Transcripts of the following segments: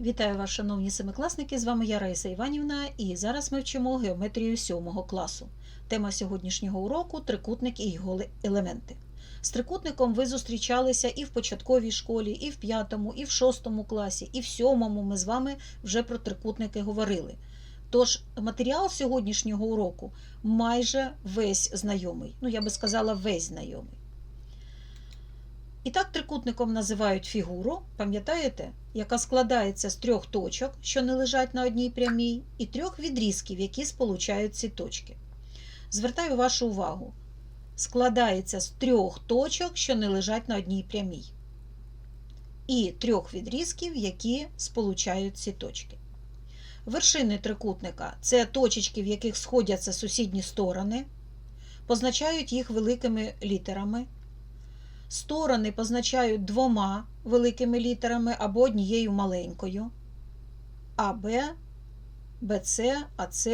Вітаю вас, шановні семикласники! З вами я Раїса Іванівна, і зараз ми вчимо геометрію 7 класу. Тема сьогоднішнього уроку трикутник і його елементи. З трикутником ви зустрічалися і в початковій школі, і в п'ятому, і в шостому класі, і в сьомому ми з вами вже про трикутники говорили. Тож матеріал сьогоднішнього уроку майже весь знайомий. Ну, я би сказала, весь знайомий. І так трикутником називають фігуру, пам'ятаєте, яка складається з трьох точок, що не лежать на одній прямій, і трьох відрізків, які сполучають ці точки. Звертаю вашу увагу. Складається з трьох точок, що не лежать на одній прямій, і трьох відрізків, які сполучають ці точки. Вершини трикутника це точечки, в яких сходяться сусідні сторони, позначають їх великими літерами. Сторони позначають двома великими літерами або однією маленькою. АБ, БЦ, АЦ,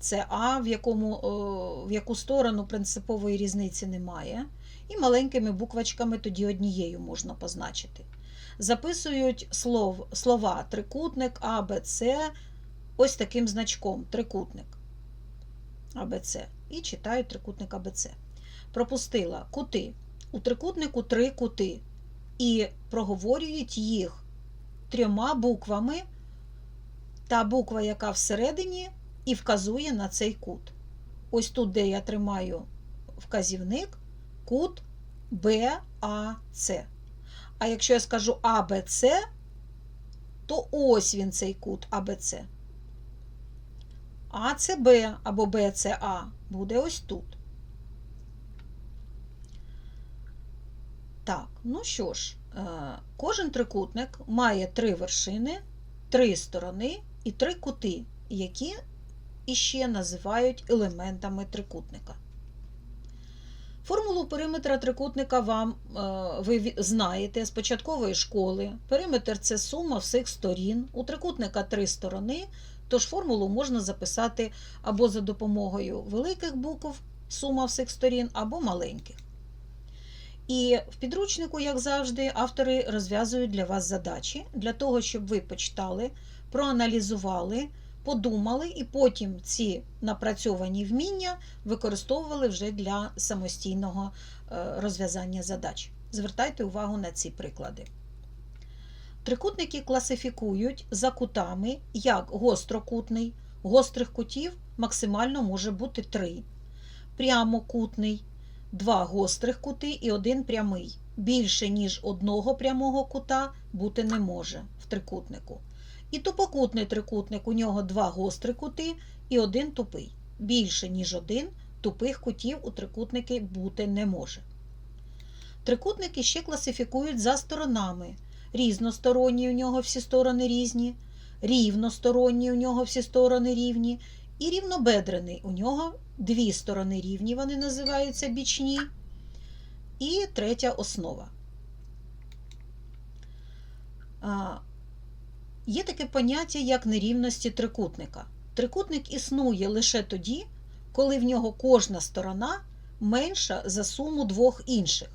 СА, в, якому, в яку сторону принципової різниці немає. І маленькими буквачками тоді однією можна позначити. Записують слов, слова трикутник, А, Б, С ось таким значком трикутник АБЦ. І читають трикутник АБЦ пропустила кути. У трикутнику три кути. І проговорюють їх трьома буквами. Та буква, яка всередині, і вказує на цей кут. Ось тут, де я тримаю вказівник, кут БАЦ. А якщо я скажу АБЦ, то ось він цей кут АБЦ. АЦБ або БЦА буде ось тут. Так, ну що ж, кожен трикутник має три вершини, три сторони і три кути, які іще називають елементами трикутника. Формулу периметра трикутника вам ви знаєте з початкової школи. Периметр це сума всіх сторін. У трикутника три сторони, тож формулу можна записати або за допомогою великих букв сума всіх сторін, або маленьких. І в підручнику, як завжди, автори розв'язують для вас задачі для того, щоб ви почитали, проаналізували, подумали, і потім ці напрацьовані вміння використовували вже для самостійного розв'язання задач. Звертайте увагу на ці приклади. Трикутники класифікують за кутами як гострокутний, гострих кутів максимально може бути 3, прямокутний. Два гострих кути і один прямий. Більше, ніж одного прямого кута бути не може в трикутнику. І тупокутний трикутник у нього два гострі кути і один тупий. Більше, ніж один тупих кутів у трикутники бути не може. Трикутники ще класифікують за сторонами. Різносторонні у нього всі сторони різні, рівносторонні у нього всі сторони рівні, і рівнобедрений у нього дві сторони рівні, вони називаються бічні, і третя основа. Є таке поняття, як нерівності трикутника. Трикутник існує лише тоді, коли в нього кожна сторона менша за суму двох інших.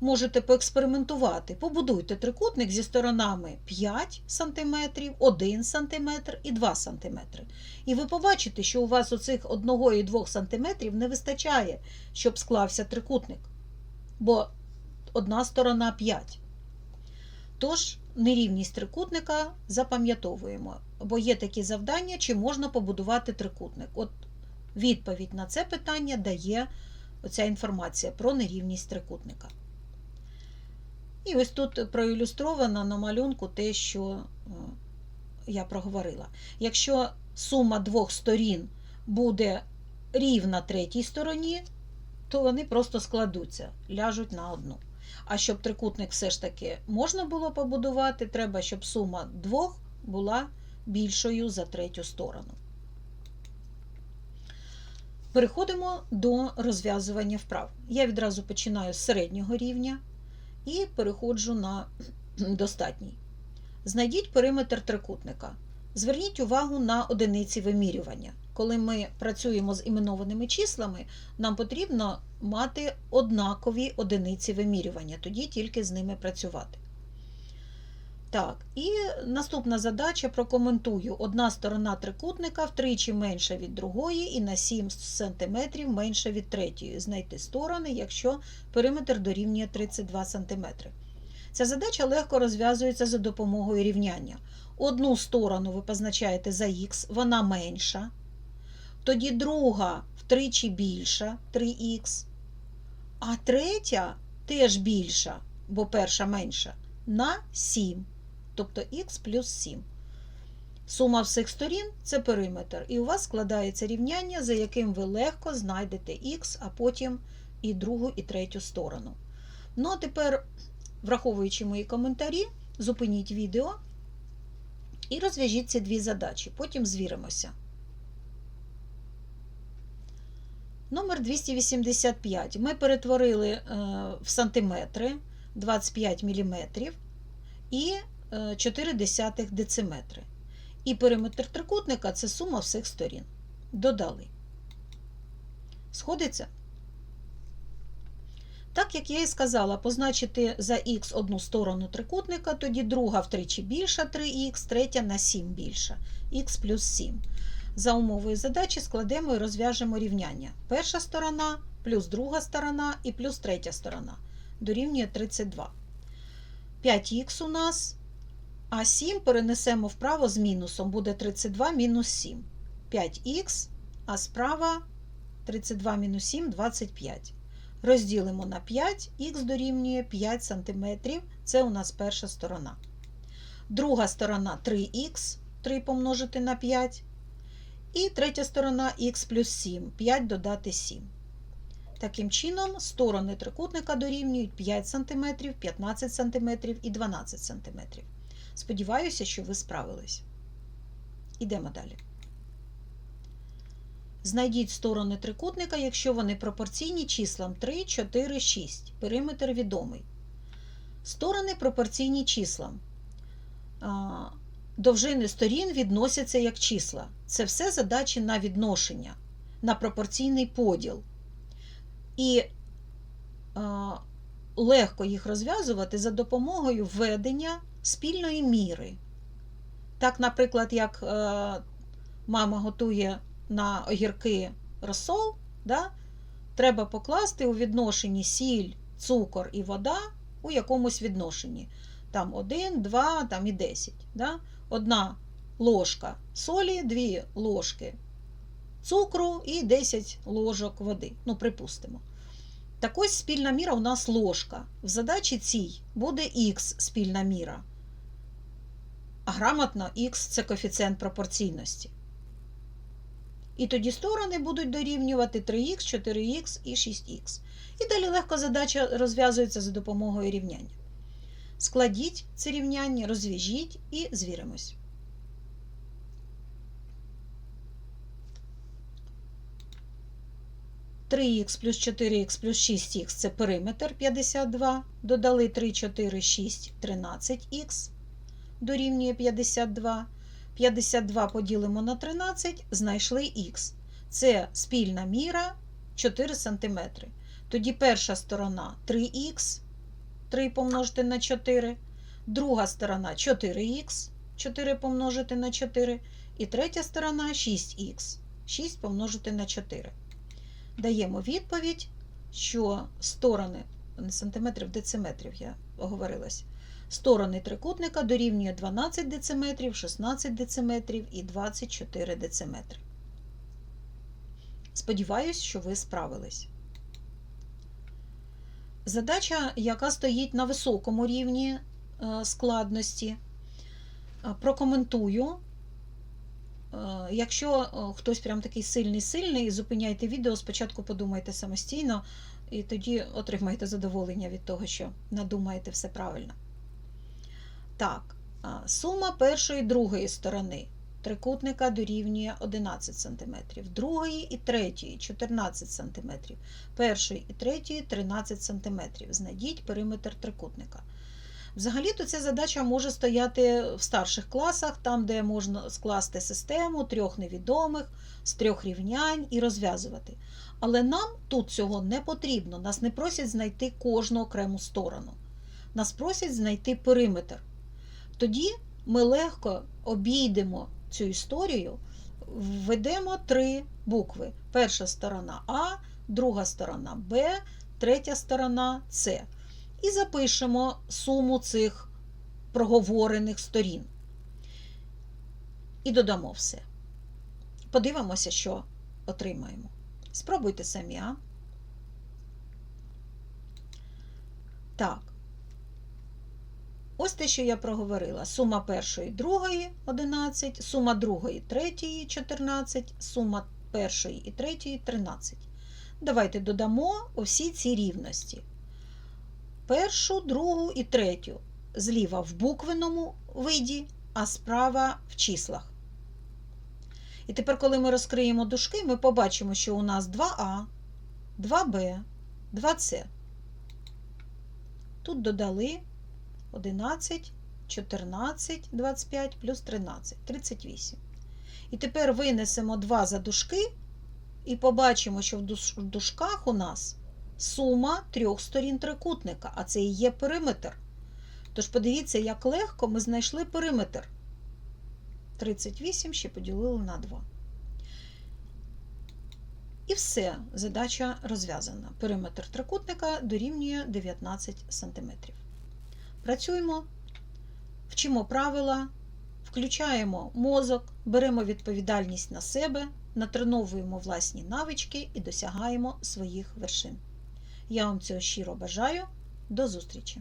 Можете поекспериментувати. Побудуйте трикутник зі сторонами 5 см, 1 см і 2 см. І ви побачите, що у вас оцих 1 і 2 см не вистачає, щоб склався трикутник. Бо одна сторона 5. Тож, нерівність трикутника запам'ятовуємо, бо є такі завдання, чи можна побудувати трикутник. От відповідь на це питання дає оця інформація про нерівність трикутника. І ось тут проілюстровано на малюнку те, що я проговорила. Якщо сума двох сторін буде рівна третій стороні, то вони просто складуться, ляжуть на одну. А щоб трикутник все ж таки можна було побудувати, треба, щоб сума двох була більшою за третю сторону. Переходимо до розв'язування вправ. Я відразу починаю з середнього рівня і переходжу на достатній. Знайдіть периметр трикутника. Зверніть увагу на одиниці вимірювання. Коли ми працюємо з іменованими числами, нам потрібно мати однакові одиниці вимірювання, тоді тільки з ними працювати. Так, і наступна задача прокоментую. Одна сторона трикутника втричі менша від другої і на 7 см менша від третьої. Знайти сторони, якщо периметр дорівнює 32 см. Ця задача легко розв'язується за допомогою рівняння. Одну сторону ви позначаєте за х, вона менша. Тоді друга втричі більша 3х. А третя теж більша, бо перша менша, на 7 тобто х плюс 7. Сума всіх сторін це периметр. І у вас складається рівняння, за яким ви легко знайдете х, а потім і другу, і третю сторону. Ну, а тепер, враховуючи мої коментарі, зупиніть відео і розв'яжіть ці дві задачі. Потім звіримося. Номер 285. Ми перетворили е, в сантиметри 25 мм і 4 десятих дециметри. І периметр трикутника це сума всіх сторін. Додали. Сходиться? Так, як я і сказала, позначити за х одну сторону трикутника, тоді друга втричі більша 3х, третя на 7 більша, х плюс 7. За умовою задачі складемо і розв'яжемо рівняння. Перша сторона плюс друга сторона і плюс третя сторона дорівнює 32. 5х у нас а 7 перенесемо вправо з мінусом, буде 32 мінус 7. 5х, а справа 32 мінус 7 25. Розділимо на 5, х дорівнює 5 см. Це у нас перша сторона. Друга сторона 3х, 3 помножити на 5. І третя сторона х плюс 7, 5 додати 7. Таким чином, сторони трикутника дорівнюють 5 см, 15 см і 12 см. Сподіваюся, що ви справились. Ідемо далі. Знайдіть сторони трикутника, якщо вони пропорційні числам 3, 4, 6. Периметр відомий. Сторони пропорційні числам. Довжини сторін відносяться як числа. Це все задачі на відношення, на пропорційний поділ. І легко їх розв'язувати за допомогою введення спільної міри. Так, наприклад, як е, мама готує на огірки розсол, да, треба покласти у відношенні сіль, цукор і вода у якомусь відношенні. Там 1, 2 там і 10. Да? Одна ложка солі, дві ложки цукру і 10 ложок води. Ну, припустимо. Так ось спільна міра у нас ложка. В задачі цій буде х спільна міра. Грамотно х це коефіцієнт пропорційності. І тоді сторони будуть дорівнювати 3х, 4х і 6х. І далі легко задача розв'язується за допомогою рівняння. Складіть це рівняння, розв'яжіть і звіримось. х плюс 4х плюс 6х це периметр 52. Додали 3, 4, 6, 13х дорівнює 52. 52 поділимо на 13, знайшли х. Це спільна міра 4 см. Тоді перша сторона 3х, 3 помножити на 4, друга сторона 4х, 4 помножити на 4, і третя сторона 6х, 6 помножити на 4. Даємо відповідь, що сторони, сантиметрів, дециметрів, я оговорилась, Сторони трикутника дорівнює 12 дециметрів, 16 дециметрів і 24 дециметри. Сподіваюсь, що ви справились. Задача, яка стоїть на високому рівні е, складності, е, прокоментую. Е, якщо хтось прям такий сильний-сильний, зупиняйте відео, спочатку подумайте самостійно, і тоді отримаєте задоволення від того, що надумаєте все правильно. Так, сума першої і другої сторони трикутника дорівнює 11 см, другої і третьої 14 см, першої і третьої 13 см. Знайдіть периметр трикутника. Взагалі-то ця задача може стояти в старших класах, там, де можна скласти систему трьох невідомих, з трьох рівнянь і розв'язувати. Але нам тут цього не потрібно. Нас не просять знайти кожну окрему сторону. Нас просять знайти периметр. Тоді ми легко обійдемо цю історію, введемо три букви. Перша сторона А, друга сторона Б, третя сторона С. І запишемо суму цих проговорених сторін. І додамо все. Подивимося, що отримаємо. Спробуйте самі, а? Так. Ось те, що я проговорила. Сума першої, другої 11, сума другої, третьої 14, сума першої і третьої 13. Давайте додамо усі ці рівності. Першу, другу і третю. Зліва в буквеному виді, а справа в числах. І тепер, коли ми розкриємо дужки, ми побачимо, що у нас 2А, 2Б, 2С. Тут додали 11, 14, 25 плюс 13, 38. І тепер винесемо 2 за дужки і побачимо, що в дужках у нас сума трьох сторін трикутника, а це і є периметр. Тож подивіться, як легко ми знайшли периметр. 38 ще поділили на 2. І все, задача розв'язана. Периметр трикутника дорівнює 19 см. Працюємо, вчимо правила, включаємо мозок, беремо відповідальність на себе, натреновуємо власні навички і досягаємо своїх вершин. Я вам цього щиро бажаю. До зустрічі!